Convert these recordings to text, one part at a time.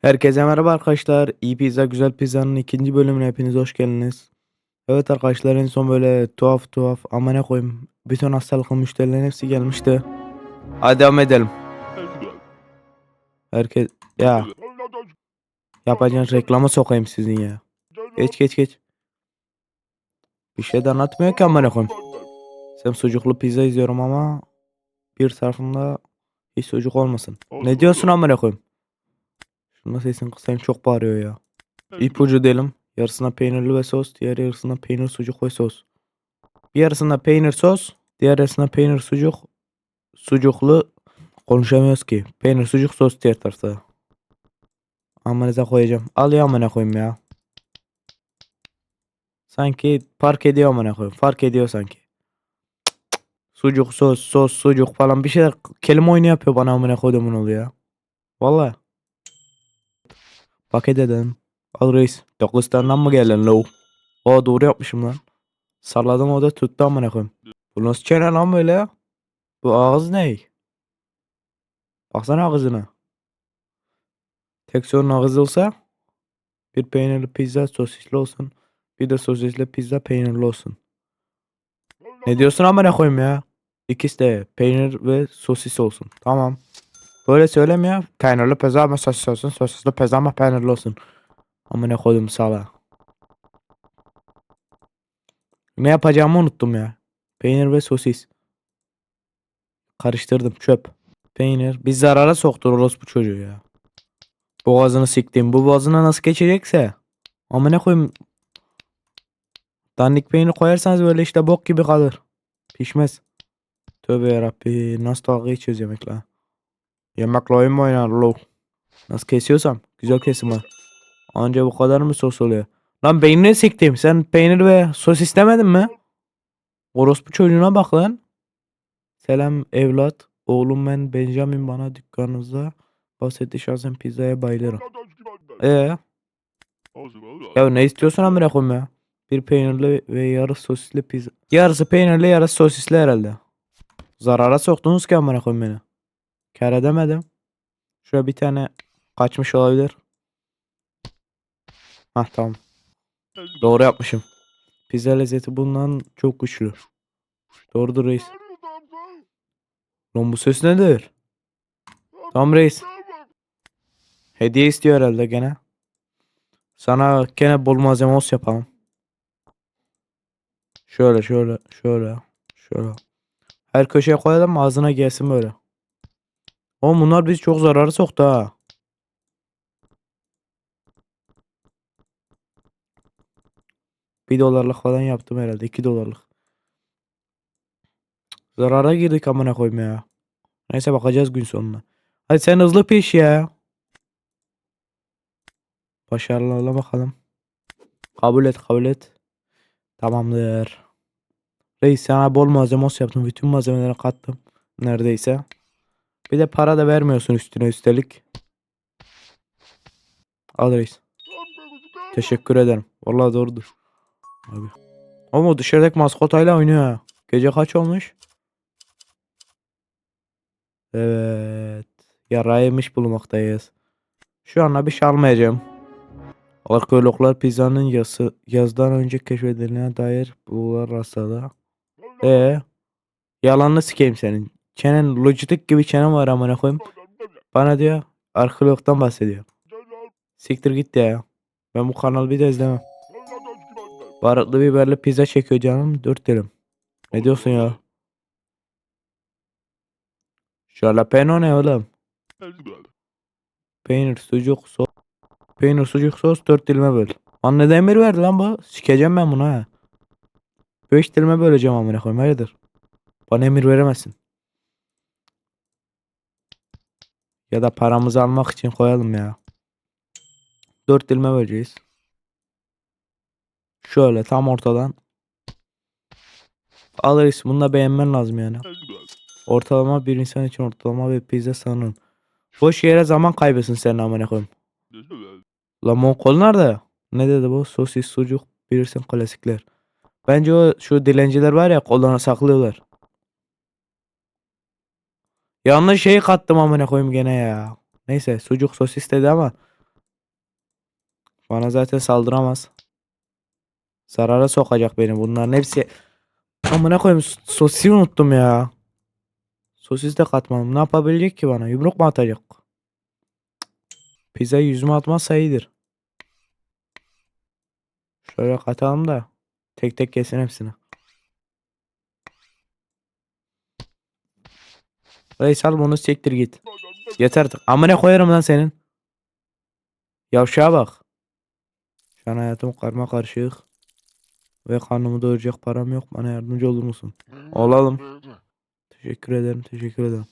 Herkese merhaba arkadaşlar. İyi Pizza Güzel Pizza'nın ikinci bölümüne hepiniz hoş geldiniz. Evet arkadaşlar en son böyle tuhaf tuhaf ama ne koyayım bütün hastalıklı müşterilerin hepsi gelmişti. Hadi devam edelim. Herkes ya yapacağınız reklamı sokayım sizin ya. Geç geç geç. Bir şey de anlatmıyor ki amına koyayım. Sen sucuklu pizza izliyorum ama bir tarafımda hiç sucuk olmasın. Ne diyorsun amına koyayım? Şunun sesini kısayım çok bağırıyor ya. İpucu diyelim. Yarısına peynirli ve sos, diğer yarısına peynir sucuk ve sos. Bir yarısına peynir sos, diğer yarısına peynir sucuk, sucuklu konuşamıyoruz ki. Peynir sucuk sos diğer tarafta. Amanıza koyacağım. Al ya amına koyayım ya. Sanki fark ediyor amına koyayım. Fark ediyor sanki. Sucuk, sos, sos, sucuk falan bir şeyler kelime oyunu yapıyor bana amına koyduğumun oluyor. Vallahi. Paket edelim. Al reis. Dokustan'dan mı geldin low? O doğru yapmışım lan. Salladım o da tuttu amına koyayım. Bu nasıl çene lan böyle ya? Bu ağız ne? Baksana ağzına. Tek sorun ağız olsa bir peynirli pizza sosisli olsun. Bir de sosisli pizza peynirli olsun. Ne diyorsun amına koyayım ya? İkisi de peynir ve sosis olsun. Tamam. Böyle söyleme ya. Peynirli pizza ama sosis olsun. Sosisli pizza ama peynirli olsun. Amına koydum sala. Ne yapacağımı unuttum ya. Peynir ve sosis. Karıştırdım çöp. Peynir. Bir zarara soktu orospu çocuğu ya. Boğazını siktim. Bu boğazına nasıl geçecekse. Amına koyayım. Dandik peynir koyarsanız böyle işte bok gibi kalır. Pişmez. Tövbe yarabbi. Nasıl dalga geçiyoruz yemekle. Yemekle oyun mu oynar lo? Nasıl kesiyorsam. Güzel kesim ha. Anca bu kadar mı sos oluyor? Lan beynini siktim. Sen peynir ve sos istemedin mi? Orospu çocuğuna bak lan. Selam evlat. Oğlum ben Benjamin bana dükkanınızda bahsetti şahsen pizzaya bayılırım. Ee, ya ne istiyorsun amına koyayım ya? Bir peynirli ve yarı sosisli pizza. Yarısı peynirli yarısı sosisli herhalde. Zarara soktunuz ki amına koyayım beni. Kâr edemedim. Şuraya bir tane kaçmış olabilir. Hah tamam. Doğru yapmışım. Pizza lezzeti bundan çok güçlü. Doğrudur reis. Lan bu ses nedir? Tamam reis. Hediye istiyor herhalde gene. Sana gene bol malzeme olsun yapalım. Şöyle şöyle şöyle şöyle. Her köşeye koyalım ağzına gelsin böyle. Oğlum bunlar bizi çok zarara soktu ha. Bir dolarlık falan yaptım herhalde. 2 dolarlık. Zarara girdik amına koyayım ya. Neyse bakacağız gün sonuna. Hadi sen hızlı piş ya. Başarılarla bakalım. Kabul et kabul et. Tamamdır. Reis sana bol malzeme olsun yaptım. Bütün malzemeleri kattım. Neredeyse. Bir de para da vermiyorsun üstüne üstelik. Al reis. Teşekkür ederim. Vallahi doğrudur. Abi. Ama dışarıdaki maskotayla oynuyor ha. Gece kaç olmuş? Evet. Yara yemiş bulunmaktayız. Şu anda bir şey almayacağım. Arkeologlar pizzanın yazı, yazdan önce keşfedildiğine dair bulgular rastladı. Ee, yalanını sikeyim senin. Çenen Logitech gibi çenen var amına koyayım. Bana diyor arkeologdan bahsediyor. Siktir git ya. Ben bu kanalı bir de izlemem. Baharatlı biberli pizza çekiyor canım. Dört dilim. Ne diyorsun ya? Jalapeno ne oğlum? Peynir, sucuk, sos. Peynir, sucuk, sos dört dilime böl. Anne demir verdi lan bu. Sikeceğim ben bunu ha. Beş dilime böleceğim amına koyayım. Hayırdır? Bana emir veremezsin. Ya da paramızı almak için koyalım ya. Dört dilime böleceğiz. Şöyle tam ortadan. Alırız. Bunu da beğenmen lazım yani. Ortalama bir insan için ortalama bir pizza sanırım. Boş yere zaman kaybetsin sen amına koyayım. La Monkol nerede? Ne dedi bu? Sosis, sucuk, bilirsin klasikler. Bence o şu dilenciler var ya kollarına saklıyorlar. Yanlış şeyi kattım amına koyayım gene ya. Neyse sucuk sosis dedi ama Bana zaten saldıramaz. Zarara sokacak beni bunların hepsi. Amına koyayım sosisi unuttum ya. Sosis de katmadım. Ne yapabilecek ki bana? Yumruk mu atacak? Pizza yüzüme atmazsa iyidir. Şöyle katalım da tek tek kesin hepsini. Reis al bunu siktir git. Yeter artık. Amına koyarım lan senin. Yavşağa bak. Şu an hayatım karma karışık. Ve karnımı doyuracak param yok. Bana yardımcı olur musun? Olalım. Teşekkür ederim. Teşekkür ederim.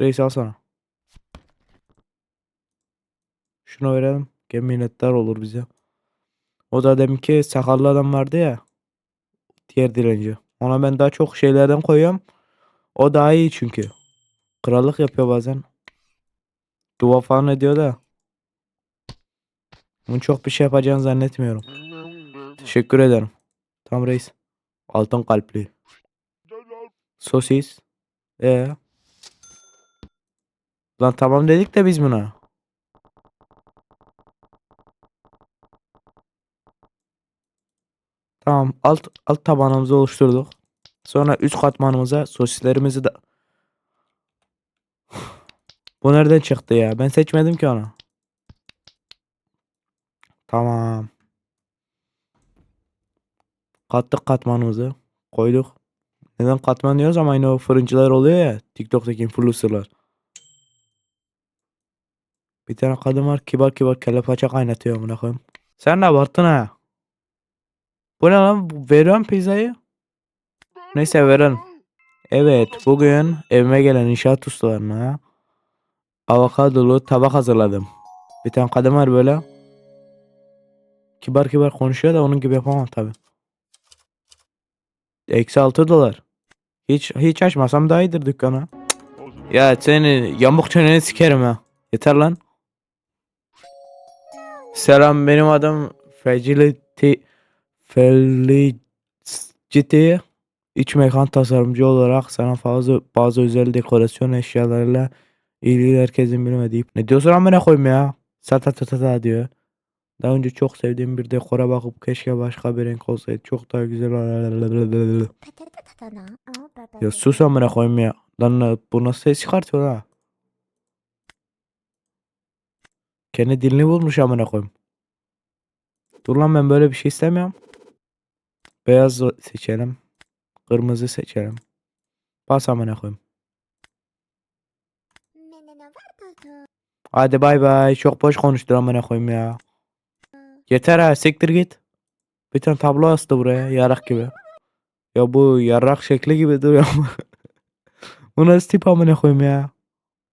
Reis al sana. Şunu verelim. Gel minnettar olur bize. O da deminki sakallı adam vardı ya. Diğer dilenci. Ona ben daha çok şeylerden koyuyorum. O daha iyi çünkü. Krallık yapıyor bazen. Dua falan ediyor da. Bunun çok bir şey yapacağını zannetmiyorum. Teşekkür ederim. Tam reis. Altın kalpli. Sosis. Ee. Lan tamam dedik de biz buna. Tamam alt alt tabanımızı oluşturduk. Sonra üst katmanımıza sosislerimizi de Bu nereden çıktı ya? Ben seçmedim ki onu. Tamam. Kattık katmanımızı. Koyduk. Neden katman diyoruz ama aynı o fırıncılar oluyor ya. TikTok'taki influencerlar. Bir tane kadın var kibar kibar kelle paça kaynatıyor amına koyayım. Sen de abarttın ha. Bu ne lan? Veriyorum pizzayı. Neyse verelim. Evet bugün evime gelen inşaat ustalarına avokadolu tabak hazırladım. Bir tane kadın var böyle. Kibar kibar konuşuyor da onun gibi yapamam tabi. Eksi 6 dolar. Hiç hiç açmasam daha iyidir dükkanı. Ya seni yamuk çeneni sikerim ha. Yeter lan. Selam benim adım Facility Felicity İç mekan tasarımcı olarak sana fazla bazı özel dekorasyon eşyalarıyla ilgili herkesin bilmediği. Ne diyorsun amına koyayım ya? Sata ta ta ta diyor. Daha önce çok sevdiğim bir dekora bakıp keşke başka bir renk olsaydı çok daha güzel. Ya sus amına koyayım ya. Lan bu nasıl ses çıkartıyor ha? Kendi dilini bulmuş amına koyayım. Dur lan ben böyle bir şey istemiyorum. Beyaz seçelim. Kırmızı seçelim. Bas amına koyayım. Hadi bay bay. Çok boş konuştun amına koyayım ya. Yeter ha siktir git. Bir tane tablo astı buraya yarak gibi. Ya bu yarak şekli gibi duruyor ama. bu nasıl tip amına koyayım ya.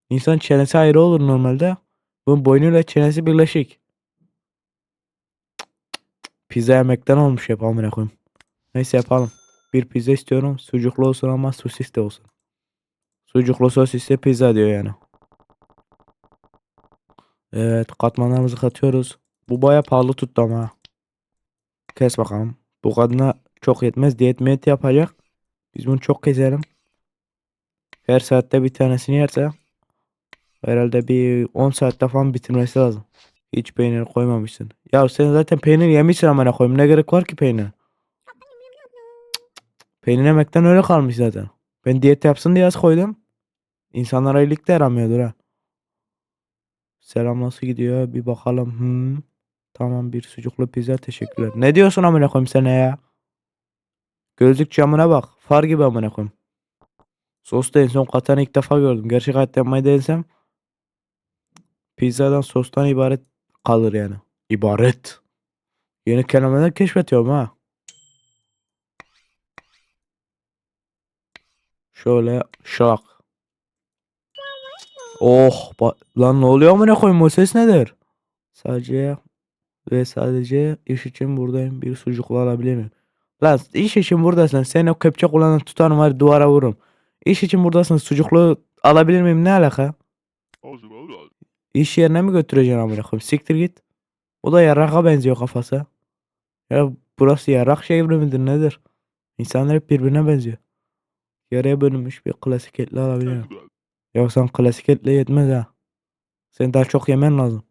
İnsan çenesi ayrı olur normalde. Bunun boynuyla çenesi birleşik. Pizza yemekten olmuş hep amına koyayım. Neyse yapalım. Bir pizza istiyorum. Sucuklu olsun ama sosis de olsun. Sucuklu sosisli pizza diyor yani. Evet katmanlarımızı katıyoruz. Bu baya pahalı tuttu ama. Kes bakalım. Bu kadına çok yetmez. Diyet miyet yapacak. Biz bunu çok keselim. Her saatte bir tanesini yerse herhalde bir 10 saatte falan bitirmesi lazım. Hiç peynir koymamışsın. Ya sen zaten peynir yemişsin amına koyayım. Ne gerek var ki peynir? Peynir yemekten öyle kalmış zaten. Ben diyet yapsın diye az koydum. İnsanlara iyilik de yaramıyordur ha. Selam nasıl gidiyor? Bir bakalım. Hmm. Tamam bir sucuklu pizza teşekkürler. Ne diyorsun amına koyayım sen ya? Gözlük camına bak. Far gibi amına koyayım. Sos da en son katanı ilk defa gördüm. Gerçek hayatta yapmayı denesem pizzadan sostan ibaret kalır yani. İbaret. Yeni kelimeler keşfediyorum ha. Şöyle şak. Oh lan ne oluyor amına koyayım o ses nedir? Sadece ve sadece iş için buradayım. Bir sucuklu alabilir miyim? Lan iş için buradasın. Sen o kepçe kullanan tutarım var duvara vururum. İş için buradasın. Sucuklu alabilir miyim? Ne alaka? İş yerine mi götüreceksin amına koyayım? Siktir git. O da yarraka benziyor kafası. Ya burası yarrak şehri midir nedir? İnsanlar hep birbirine benziyor. Yarıya bölünmüş bir klasik etli alabilir miyim? Ya sen klasik etle yetmez ha. Sen daha çok yemen lazım.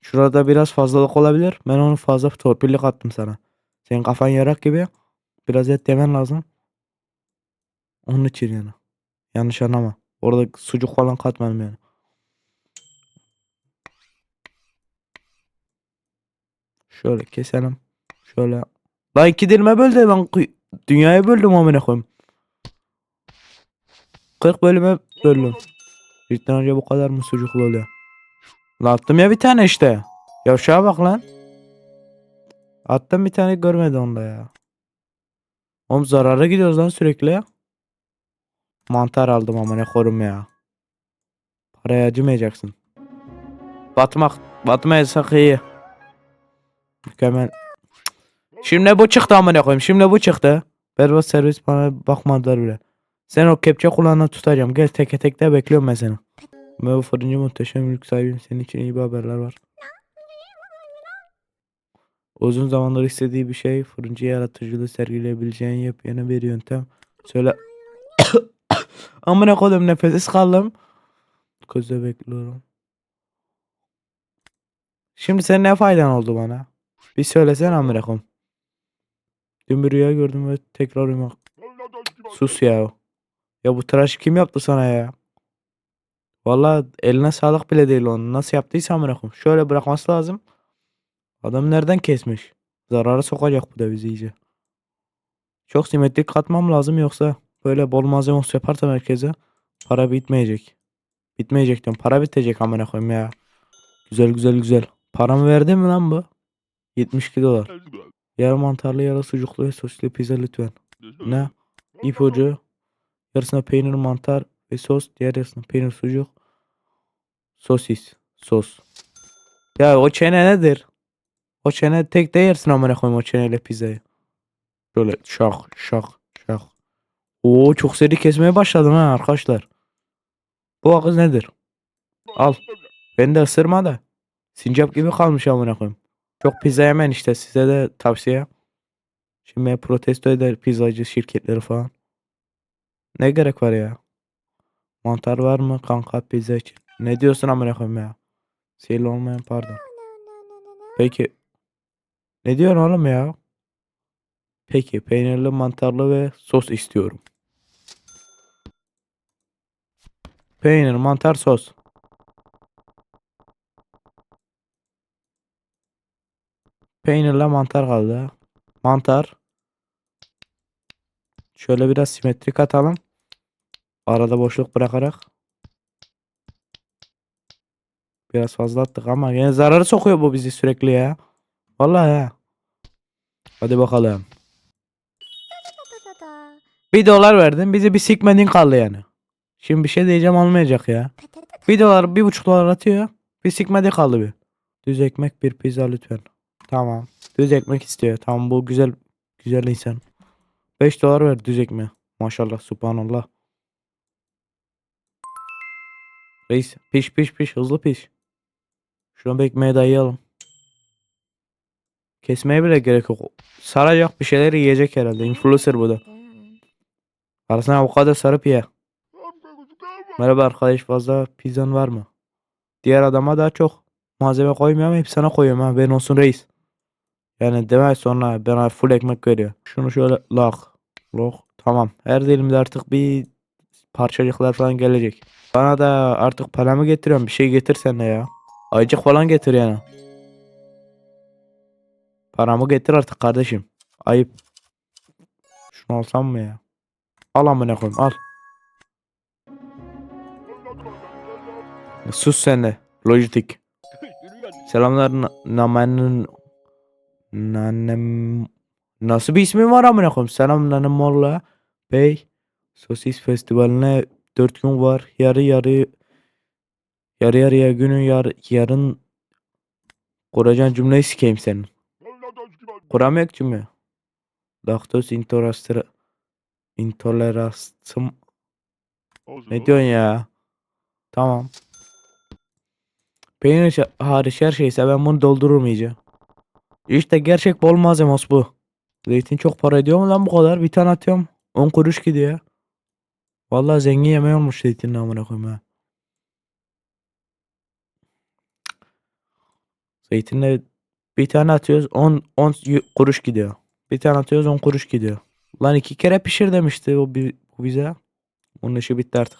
Şurada biraz fazlalık olabilir. Ben onu fazla torpillik attım sana. Senin kafan yarak gibi. Biraz et yemen lazım. Onun için yani. Yanlış anlama. Orada sucuk falan katmadım yani. Şöyle keselim. Şöyle. Lan iki dilime böl de ben dünyayı böldüm amına koyayım. 40 bölüme böldüm. Cidden önce bu kadar mı sucuklu oluyor? Attım ya bir tane işte. Yavşağa bak lan. Attım bir tane görmedi onda ya. Oğlum zarara gidiyoruz lan sürekli. Mantar aldım ama ne korum ya. Paraya acımayacaksın. Batmak. Batmayırsak iyi. Mükemmel. Şimdi bu çıktı amına koyayım. Şimdi bu çıktı. Berbat servis bana bakmadılar bile. Sen o kepçe kulağına tutacağım. Gel teke tekte bekliyorum ben seni. Ben fırıncı muhteşem mülk sahibiyim. Senin için iyi bir haberler var. Uzun zamandır istediği bir şey. Fırıncı yaratıcılığı sergileyebileceğin yepyeni bir yöntem. Söyle. Amına koydum nefessiz kaldım. Közde bekliyorum. Şimdi senin ne faydan oldu bana? Bir söylesene amına koyayım. Dün bir rüya gördüm ve tekrar uyumak. Sus ya. Ya bu tıraşı kim yaptı sana ya? Vallahi eline sağlık bile değil onu. Nasıl yaptıysa amına koyayım. Şöyle bırakması lazım. Adam nereden kesmiş? Zarara sokacak bu da bizi iyice. Çok simetrik katmam lazım yoksa böyle bol malzeme olsa yaparsam herkese para bitmeyecek. Bitmeyecek diyorum. Para bitecek amına koyayım ya. Güzel güzel güzel. Paramı verdi mi lan bu? 72 dolar. Yarı mantarlı yarı sucuklu ve sosisli pizza lütfen. Ne? İpucu. Yarısına peynir mantar ve sos. Diğer yarısına peynir sucuk. Sosis. Sos. Ya o çene nedir? O çene tek de yersin amına koyayım o çeneyle pizzayı. Şöyle şak şak şak. Oo çok seri kesmeye başladım ha arkadaşlar. Bu kız nedir? Al. Beni de ısırma da. Sincap gibi kalmış amına koyayım. Çok pizza yemen işte size de tavsiye. Şimdi protesto eder pizzacı şirketleri falan. Ne gerek var ya? Mantar var mı kanka pizza için? Ne diyorsun amına koyayım ya? Sihirli olmayan pardon. Peki. Ne diyorsun oğlum ya? Peki peynirli mantarlı ve sos istiyorum. Peynir, mantar, sos. Peynirle mantar kaldı. Mantar. Şöyle biraz simetrik atalım. Arada boşluk bırakarak. Biraz fazla attık ama yine zararı sokuyor bu bizi sürekli ya. Vallahi ya. Hadi bakalım. Bir dolar verdin bizi bir sikmedin kaldı yani. Şimdi bir şey diyeceğim olmayacak ya. Bir dolar bir buçuk dolar atıyor. Bir sikmedi kaldı bir. Düz ekmek bir pizza lütfen. Tamam. Düz ekmek istiyor. Tamam bu güzel güzel insan. 5 dolar ver düz ekmeğe. Maşallah subhanallah. Reis piş piş piş hızlı piş. Şuna bir ekmeğe dayayalım. Kesmeye bile gerek yok. Saracak bir şeyler yiyecek herhalde. Influencer bu da. Arasına avokado sarıp ye. Merhaba arkadaş fazla pizzan var mı? Diğer adama daha çok malzeme koymuyorum hep sana koyuyorum ha ben olsun reis. Yani deme sonra bana full ekmek veriyor. Şunu şöyle lak. Lok. Tamam. Her dilimde artık bir parçacıklar falan gelecek. Bana da artık paramı getiriyorum. Bir şey getir sen ya. Ayıcık falan getir yani. Paramı getir artık kardeşim. Ayıp. Şunu alsam mı ya? Al amına koyayım al. Sus sen de. Lojitech. Selamlar na- Namen'in Nanem Nasıl bir ismin var amına koyayım? Selam Nanem Molla Bey Sosis Festivali'ne 4 gün var. Yarı yarı yarı yarıya günü yar, yarın kuracağın cümleyi sikeyim senin. Kuramıyor ki cümle. Laktoz intolerasyon intoleransım ne diyorsun ya? Tamam. Peynir hariç her şeyse ben bunu doldururum iyice. İşte gerçek bol malzemos bu. Zeytin çok para ediyor mu lan bu kadar? Bir tane atıyorum. 10 kuruş gidiyor. Vallahi zengin yemeği olmuş zeytinin amına koyayım ha. Zeytinle bir tane atıyoruz 10 10 y- kuruş gidiyor. Bir tane atıyoruz 10 kuruş gidiyor. Lan iki kere pişir demişti o bu bize. Onun işi bitti artık.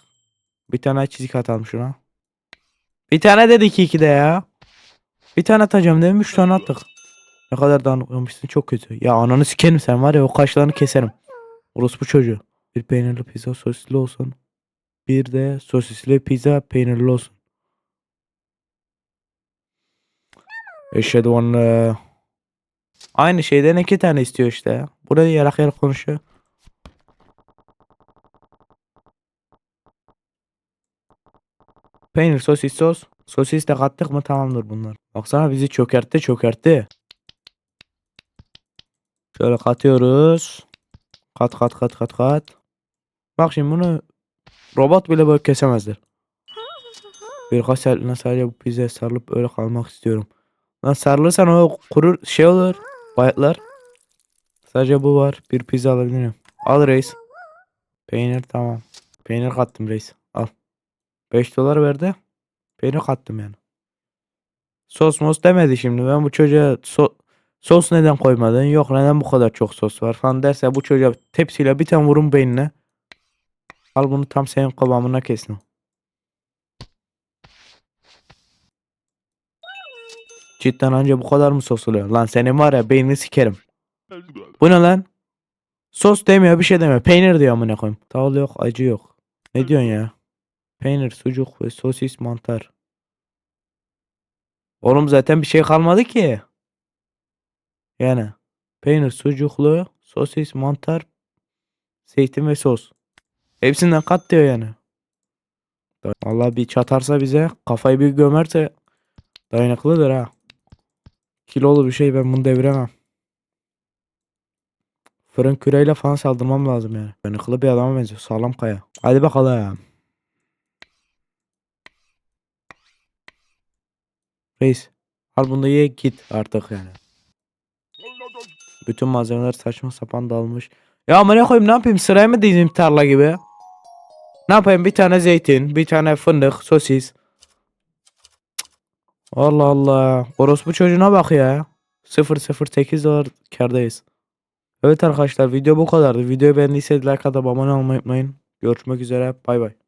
Bir tane çizik atalım şuna. Bir tane dedi ki iki de ya. Bir tane atacağım dedim üç tane attık. Ne kadar dağınıklamışsın çok kötü. Ya ananı sikerim sen var ya o kaşlarını keserim. Orospu çocuğu. Bir peynirli pizza sosisli olsun. Bir de sosisli pizza peynirli olsun. Eşhedü en Aynı şeyden iki tane istiyor işte. Burada yarak yarak konuşuyor. Peynir, sosis, sos. Sosis de kattık mı tamamdır bunlar. Baksana bizi çökertti çökertti. Şöyle katıyoruz. Kat kat kat kat kat. Bak şimdi bunu robot bile böyle kesemezler. Birkaç saatliğine sadece bu pizzaya sarılıp öyle kalmak istiyorum. Lan sarılırsan o kurur şey olur. Bayatlar. Sadece bu var. Bir pizza alabilirim. Al reis. Peynir tamam. Peynir kattım reis. Al. 5 dolar verdi. Peynir kattım yani. Sos mos demedi şimdi. Ben bu çocuğa so- sos neden koymadın? Yok neden bu kadar çok sos var falan derse bu çocuğa tepsiyle bir tane vurun beynine. Al bunu tam senin kıvamına kesin. Cidden anca bu kadar mı sos? Lan senin var ya beynini sikerim. Bu ne lan? Sos demiyor bir şey demiyor. Peynir diyor amına koyayım. Tavıl yok acı yok. Ne diyorsun ya? Peynir, sucuk ve sosis mantar. Oğlum zaten bir şey kalmadı ki. Yani peynir, sucuklu, sosis, mantar, zeytin ve sos. Hepsinden kat diyor yani. Allah bir çatarsa bize kafayı bir gömerse dayanıklıdır ha. Kilolu bir şey ben bunu deviremem. Fırın küreyle falan saldırmam lazım yani. Dayanıklı bir adama benziyor. Sağlam kaya. Hadi bakalım. Reis. Al bunu ye git artık yani. Bütün malzemeler saçma sapan dağılmış. Ya amına koyayım ne yapayım sıraya mı dizeyim tarla gibi? Ne yapayım bir tane zeytin, bir tane fındık, sosis. Allah Allah. Orospu çocuğuna bak ya. 008 dolar kardayız. Evet arkadaşlar video bu kadardı. Videoyu beğendiyseniz like atıp abone olmayı unutmayın. Görüşmek üzere. Bay bay.